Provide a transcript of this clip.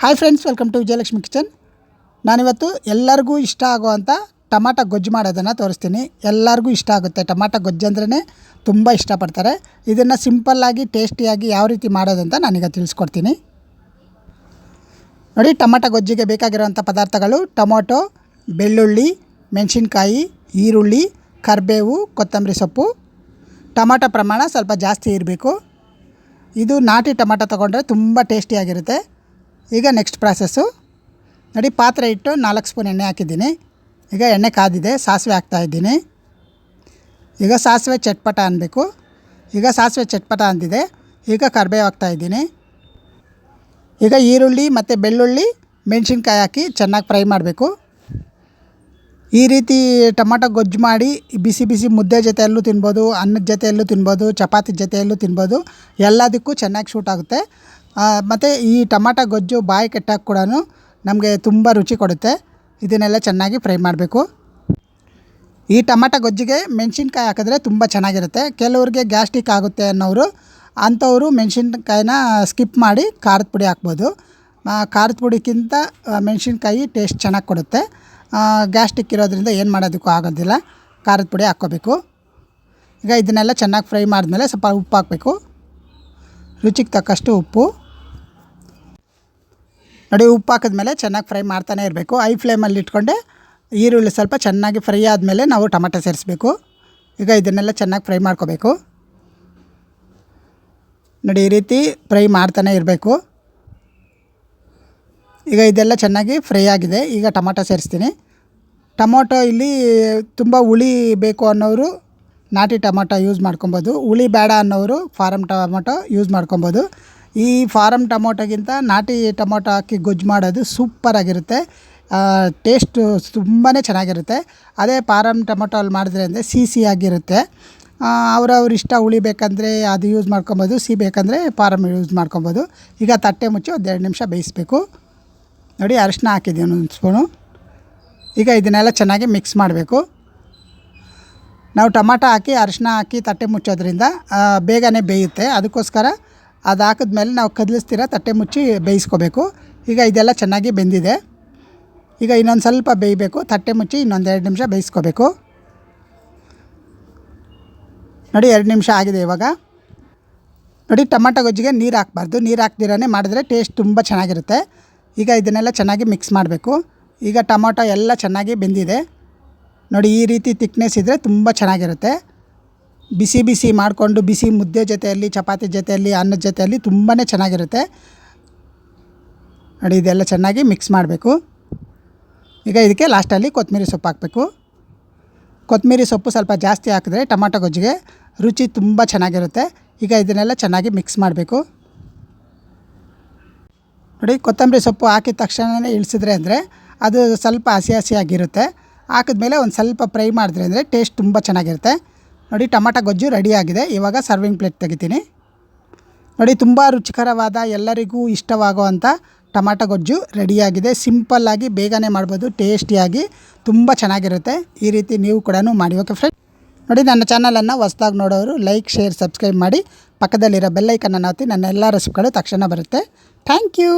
Hi friends welcome to Vijayalakshmi kitchen ನಾನಿವತ್ತು ಎಲ್ಲರಿಗೂ ಇಷ್ಟ ಆಗುವಂಥ ಟಮಾಟ ಗೊಜ್ಜು ಮಾಡೋದನ್ನು ತೋರಿಸ್ತೀನಿ. ಎಲ್ಲರಿಗೂ ಇಷ್ಟ ಆಗುತ್ತೆ ಟಮಾಟ ಗೊಜ್ಜು ಅಂದ್ರೇ ತುಂಬ ಇಷ್ಟಪಡ್ತಾರೆ. ಇದನ್ನು ಸಿಂಪಲ್ಲಾಗಿ ಟೇಸ್ಟಿಯಾಗಿ ಯಾವ ರೀತಿ ಮಾಡೋದಂತ ನಾನೀಗ ತಿಳಿಸ್ಕೊಡ್ತೀನಿ. ನೋಡಿ, ಟಮಾಟ ಗೊಜ್ಜಿಗೆ ಬೇಕಾಗಿರುವಂಥ ಪದಾರ್ಥಗಳು ಟೊಮೊಟೊ, ಬೆಳ್ಳುಳ್ಳಿ, ಮೆಣಸಿನ್ಕಾಯಿ, ಈರುಳ್ಳಿ, ಕರಿಬೇವು, ಕೊತ್ತಂಬರಿ ಸೊಪ್ಪು. ಟೊಮಾಟೊ ಪ್ರಮಾಣ ಸ್ವಲ್ಪ ಜಾಸ್ತಿ ಇರಬೇಕು. ಇದು ನಾಟಿ ಟೊಮಾಟೊ ತೊಗೊಂಡ್ರೆ ತುಂಬ ಟೇಸ್ಟಿಯಾಗಿರುತ್ತೆ ಈಗ ನೆಕ್ಸ್ಟ್ ಪ್ರಾಸೆಸ್ಸು ನೋಡಿ ಪಾತ್ರೆ ಇಟ್ಟು ನಾಲ್ಕು ಸ್ಪೂನ್ ಎಣ್ಣೆ ಹಾಕಿದ್ದೀನಿ. ಈಗ ಎಣ್ಣೆ ಕಾದಿದೆ, ಸಾಸಿವೆ ಹಾಕ್ತಾಯಿದ್ದೀನಿ ಈಗ ಸಾಸಿವೆ ಚಟ್ಪಟ ಅನ್ನಬೇಕು ಈಗ ಸಾಸಿವೆ ಚಟ್ಪಟ ಅಂದಿದೆ. ಈಗ ಕರಿಬೇವು ಹಾಕ್ತಾಯಿದ್ದೀನಿ ಈಗ ಈರುಳ್ಳಿ ಮತ್ತು ಬೆಳ್ಳುಳ್ಳಿ, ಮೆಣಸಿನ್ಕಾಯಿ ಹಾಕಿ ಚೆನ್ನಾಗಿ ಫ್ರೈ ಮಾಡಬೇಕು. ಈ ರೀತಿ ಟೊಮಾಟೊ ಗೊಜ್ಜು ಮಾಡಿ ಬಿಸಿ ಬಿಸಿ ಮುದ್ದೆ ಜೊತೆಯಲ್ಲೂ ತಿನ್ಬೋದು, ಅನ್ನದ ಜೊತೆಯಲ್ಲೂ ತಿನ್ಬೋದು, ಚಪಾತಿ ಜೊತೆಯಲ್ಲೂ ತಿನ್ಬೋದು. ಎಲ್ಲದಕ್ಕೂ ಚೆನ್ನಾಗಿ ಶೂಟ್ ಆಗುತ್ತೆ. ಮತ್ತು ಈ ಟೊಮಾಟೊ ಗೊಜ್ಜು ಬಾಯಿ ಕೆಟ್ಟಾಗ ಕೂಡ ನಮಗೆ ತುಂಬ ರುಚಿ ಕೊಡುತ್ತೆ. ಇದನ್ನೆಲ್ಲ ಚೆನ್ನಾಗಿ ಫ್ರೈ ಮಾಡಬೇಕು. ಈ ಟೊಮಾಟೊ ಗೊಜ್ಜಿಗೆ ಮೆಣಸಿನ್ಕಾಯಿ ಹಾಕಿದ್ರೆ ತುಂಬ ಚೆನ್ನಾಗಿರುತ್ತೆ. ಕೆಲವ್ರಿಗೆ ಗ್ಯಾಸ್ಟಿಕ್ ಆಗುತ್ತೆ ಅನ್ನೋರು ಅಂಥವರು ಮೆಣಸಿನ್ಕಾಯಿನ ಸ್ಕಿಪ್ ಮಾಡಿ ಖಾರದ ಪುಡಿ ಹಾಕ್ಬೋದು. ಖಾರದ ಪುಡಿಗಿಂತ ಮೆಣಸಿನ್ಕಾಯಿ ಟೇಸ್ಟ್ ಚೆನ್ನಾಗಿ ಕೊಡುತ್ತೆ. ಗ್ಯಾಸ್ಟಿಕ್ ಇರೋದ್ರಿಂದ ಏನು ಮಾಡೋದಕ್ಕೂ ಆಗೋದಿಲ್ಲ. ಖಾರದ ಪುಡಿ ಹಾಕ್ಕೋಬೇಕು. ಈಗ ಇದನ್ನೆಲ್ಲ ಚೆನ್ನಾಗಿ ಫ್ರೈ ಮಾಡಿದ್ಮೇಲೆ ಸ್ವಲ್ಪ ಉಪ್ಪು ಹಾಕಬೇಕು. ರುಚಿಗೆ ತಕ್ಕಷ್ಟು ಉಪ್ಪು. ನೋಡಿ ಉಪ್ಪು ಹಾಕಿದ್ಮೇಲೆ ಚೆನ್ನಾಗಿ ಫ್ರೈ ಮಾಡ್ತಾನೆ ಇರಬೇಕು. ಐ ಫ್ಲೇಮಲ್ಲಿ ಇಟ್ಕೊಂಡೆ ಈರುಳ್ಳಿ ಸ್ವಲ್ಪ ಚೆನ್ನಾಗಿ ಫ್ರೈ ಆದಮೇಲೆ ನಾವು ಟೊಮೆಟೊ ಸೇರಿಸ್ಬೇಕು. ಈಗ ಇದನ್ನೆಲ್ಲ ಚೆನ್ನಾಗಿ ಫ್ರೈ ಮಾಡ್ಕೋಬೇಕು. ನೋಡಿ ಈ ರೀತಿ ಫ್ರೈ ಮಾಡ್ತಾನೆ ಇರಬೇಕು. ಈಗ ಇದೆಲ್ಲ ಚೆನ್ನಾಗಿ ಫ್ರೈ ಆಗಿದೆ. ಈಗ ಟೊಮೊಟೊ ಸೇರಿಸ್ತೀನಿ. ಟೊಮೊಟೊ ಇಲ್ಲಿ ತುಂಬ ಹುಳಿ ಬೇಕು ಅನ್ನೋರು ನಾಟಿ ಟೊಮೊಟೊ ಯೂಸ್ ಮಾಡ್ಕೊಬೋದು. ಹುಳಿ ಬೇಡ ಅನ್ನೋರು ಫಾರಮ್ ಟೊಮೊಟೊ ಯೂಸ್ ಮಾಡ್ಕೊಬೋದು. ಈ ಫಾರಮ್ ಟೊಮೊಟೊಗಿಂತ ನಾಟಿ ಟೊಮೊಟೊ ಹಾಕಿ ಗೊಜ್ಜು ಮಾಡೋದು ಸೂಪರಾಗಿರುತ್ತೆ. ಟೇಸ್ಟು ತುಂಬಾ ಚೆನ್ನಾಗಿರುತ್ತೆ. ಅದೇ ಫಾರಮ್ ಟೊಮೊಟೊ ಅಲ್ಲಿ ಮಾಡಿದ್ರೆ ಅಂದರೆ ಸಿಹಿ ಸಿಹಿಯಾಗಿರುತ್ತೆ ಅವ್ರವ್ರ ಇಷ್ಟ ಹುಳಿ ಬೇಕಂದರೆ ಅದು ಯೂಸ್ ಮಾಡ್ಕೊಬೋದು ಸಿಹಿ ಬೇಕಂದರೆ ಫಾರಮ್ ಯೂಸ್ ಮಾಡ್ಕೊಬೋದು. ಈಗ ತಟ್ಟೆ ಮುಚ್ಚಿ ಒಂದು ಎರಡು ನಿಮಿಷ ಬೇಯಿಸ್ಬೇಕು. ನೋಡಿ ಅರಿಶಿನ ಹಾಕಿದ್ದೀನಿ ಒಂದು ಸ್ಪೂನು. ಈಗ ಇದನ್ನೆಲ್ಲ ಚೆನ್ನಾಗಿ ಮಿಕ್ಸ್ ಮಾಡಬೇಕು. ನಾವು ಟೊಮಾಟೊ ಹಾಕಿ ಅರಿಶಿನ ಹಾಕಿ ತಟ್ಟೆ ಮುಚ್ಚೋದ್ರಿಂದ ಬೇಗನೆ ಬೇಯುತ್ತೆ. ಅದಕ್ಕೋಸ್ಕರ ಅದು ಹಾಕಿದ್ಮೇಲೆ ನಾವು ಕದಲಿಸ್ತೀರ, ತಟ್ಟೆ ಮುಚ್ಚಿ ಬೇಯಿಸ್ಕೋಬೇಕು. ಈಗ ಇದೆಲ್ಲ ಚೆನ್ನಾಗಿ ಬೆಂದಿದೆ. ಈಗ ಇನ್ನೊಂದು ಸ್ವಲ್ಪ ಬೇಯಬೇಕು, ತಟ್ಟೆ ಮುಚ್ಚಿ ಇನ್ನೊಂದು ಎರಡು ನಿಮಿಷ ಬೇಯಿಸ್ಕೋಬೇಕು. ನೋಡಿ, ಎರಡು ನಿಮಿಷ ಆಗಿದೆ ಇವಾಗ. ನೋಡಿ, ಟೊಮಾಟೊ ಗೊಜ್ಜಿಗೆ ನೀರು ಹಾಕ್ಬಾರ್ದು. ನೀರು ಹಾಕ್ದಿರೇ ಮಾಡಿದ್ರೆ ಟೇಸ್ಟ್ ತುಂಬ ಚೆನ್ನಾಗಿರುತ್ತೆ. ಈಗ ಇದನ್ನೆಲ್ಲ ಚೆನ್ನಾಗಿ ಮಿಕ್ಸ್ ಮಾಡಬೇಕು. ಈಗ ಟೊಮಾಟೊ ಎಲ್ಲ ಚೆನ್ನಾಗಿ ಬೆಂದಿದೆ. ನೋಡಿ, ಈ ರೀತಿ ತಿಕ್ನೆಸ್ ಇದ್ದರೆ ತುಂಬ ಚೆನ್ನಾಗಿರುತ್ತೆ. ಬಿಸಿ ಬಿಸಿ ಮಾಡಿಕೊಂಡು ಬಿಸಿ ಮುದ್ದೆ ಜೊತೆಯಲ್ಲಿ, ಚಪಾತಿ ಜೊತೆಯಲ್ಲಿ, ಅನ್ನದ ಜೊತೆಯಲ್ಲಿ ತುಂಬಾ ಚೆನ್ನಾಗಿರುತ್ತೆ. ನೋಡಿ, ಇದೆಲ್ಲ ಚೆನ್ನಾಗಿ ಮಿಕ್ಸ್ ಮಾಡಬೇಕು. ಈಗ ಇದಕ್ಕೆ ಲಾಸ್ಟಲ್ಲಿ ಕೊತ್ತಂಬರಿ ಸೊಪ್ಪು ಹಾಕಬೇಕು. ಕೊತ್ತಂಬರಿ ಸೊಪ್ಪು ಸ್ವಲ್ಪ ಜಾಸ್ತಿ ಹಾಕಿದ್ರೆ ಟೊಮಾಟೊ ಗೊಜ್ಜಿಗೆ ರುಚಿ ತುಂಬ ಚೆನ್ನಾಗಿರುತ್ತೆ. ಈಗ ಇದನ್ನೆಲ್ಲ ಚೆನ್ನಾಗಿ ಮಿಕ್ಸ್ ಮಾಡಬೇಕು. ನೋಡಿ, ಕೊತ್ತಂಬರಿ ಸೊಪ್ಪು ಹಾಕಿದ ತಕ್ಷಣವೇ ಇಳಿಸಿದ್ರೆ ಅಂದರೆ ಅದು ಸ್ವಲ್ಪ ಹಸಿ ಹಸಿಯಾಗಿರುತ್ತೆ. ಹಾಕಿದ್ಮೇಲೆ ಒಂದು ಸ್ವಲ್ಪ ಫ್ರೈ ಮಾಡಿದ್ರೆ ಅಂದರೆ ಟೇಸ್ಟ್ ತುಂಬ ಚೆನ್ನಾಗಿರುತ್ತೆ. ನೋಡಿ, ಟೊಮಾಟೊ ಗೊಜ್ಜು ರೆಡಿಯಾಗಿದೆ ಇವಾಗ ಸರ್ವಿಂಗ್ ಪ್ಲೇಟ್ ತೆಗಿತೀನಿ. ನೋಡಿ, ತುಂಬ ರುಚಿಕರವಾದ ಎಲ್ಲರಿಗೂ ಇಷ್ಟವಾಗುವಂಥ ಟೊಮಾಟೊ ಗೊಜ್ಜು ರೆಡಿಯಾಗಿದೆ ಸಿಂಪಲ್ಲಾಗಿ ಬೇಗನೆ ಮಾಡ್ಬೋದು ಟೇಸ್ಟಿಯಾಗಿ ತುಂಬ ಚೆನ್ನಾಗಿರುತ್ತೆ. ಈ ರೀತಿ ನೀವು ಕೂಡ ಮಾಡಿ. ಓಕೆ ಫ್ರೆಂಡ್ ನೋಡಿ, ನನ್ನ ಚಾನಲನ್ನು ಹೊಸ್ದಾಗಿ ನೋಡೋರು ಲೈಕ್ ಶೇರ್ ಸಬ್ಸ್ಕ್ರೈಬ್ ಮಾಡಿ. ಪಕ್ಕದಲ್ಲಿರೋ ಬೆಲ್ಲೈಕನ್ನು ಒತ್ತಿ, ನನ್ನ ಎಲ್ಲ ರೆಸಿಪಿಗಳು ತಕ್ಷಣ ಬರುತ್ತೆ. Thank you